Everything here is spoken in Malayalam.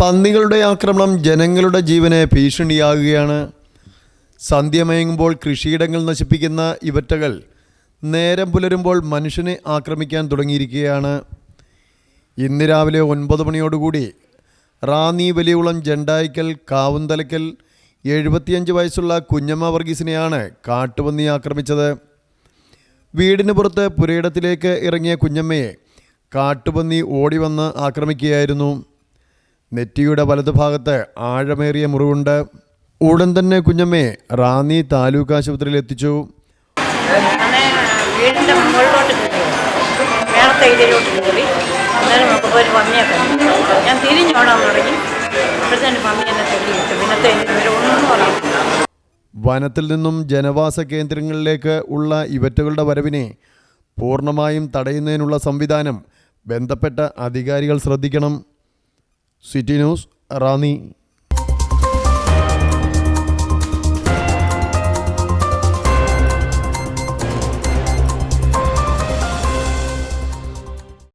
പന്നികളുടെ ആക്രമണം ജനങ്ങളുടെ ജീവന് ഭീഷണിയാകുകയാണ്. സന്ധ്യമയങ്ങുമ്പോൾ കൃഷിയിടങ്ങൾ നശിപ്പിക്കുന്ന ഇവറ്റകൾ നേരം പുലരുമ്പോൾ മനുഷ്യനെ ആക്രമിക്കാൻ തുടങ്ങിയിരിക്കുകയാണ്. ഇന്ന് രാവിലെ ഒൻപത് മണിയോടുകൂടി റാന്നി വലിയകുളം ജണ്ടായിക്കൽ കാവുന്തലക്കൽ എഴുപത്തിയഞ്ച് വയസ്സുള്ള കുഞ്ഞമ്മ വർഗീസിനെയാണ് കാട്ടുപന്നി ആക്രമിച്ചത്. വീടിന് പുറത്ത് പുരയിടത്തിലേക്ക് ഇറങ്ങിയ കുഞ്ഞമ്മയെ കാട്ടുപന്നി ഓടി വന്ന് ആക്രമിക്കുകയായിരുന്നു. നെറ്റിയുടെ വലതുഭാഗത്ത് ആഴമേറിയ മുറിവുണ്ട്. ഉടൻ തന്നെ കുഞ്ഞമ്മയെ റാന്നി താലൂക്ക് ആശുപത്രിയിൽ എത്തിച്ചു വീടിന്റെ മുകളിലോട്ട് മേളത്തെ ഇതിലോട്ട് കയറി. അന്നേരം നോക്കുമ്പോൾ ഒരു പന്നിയൊക്കെ ഞാൻ തിരിഞ്ഞോടാൻ തുടങ്ങി അപ്പോഴത്തേന് പന്നി എന്നെ തെല്ലി പിന്നത്തെ ഇവർ ഒന്നും വനത്തിൽ നിന്നും ജനവാസ കേന്ദ്രങ്ങളിലേക്ക് ഉള്ള ഇവറ്റകളുടെ വരവിനെ പൂർണമായും തടയുന്നതിനുള്ള സംവിധാനം ബന്ധപ്പെട്ട അധികാരികൾ ശ്രദ്ധിക്കണം. City news Ranni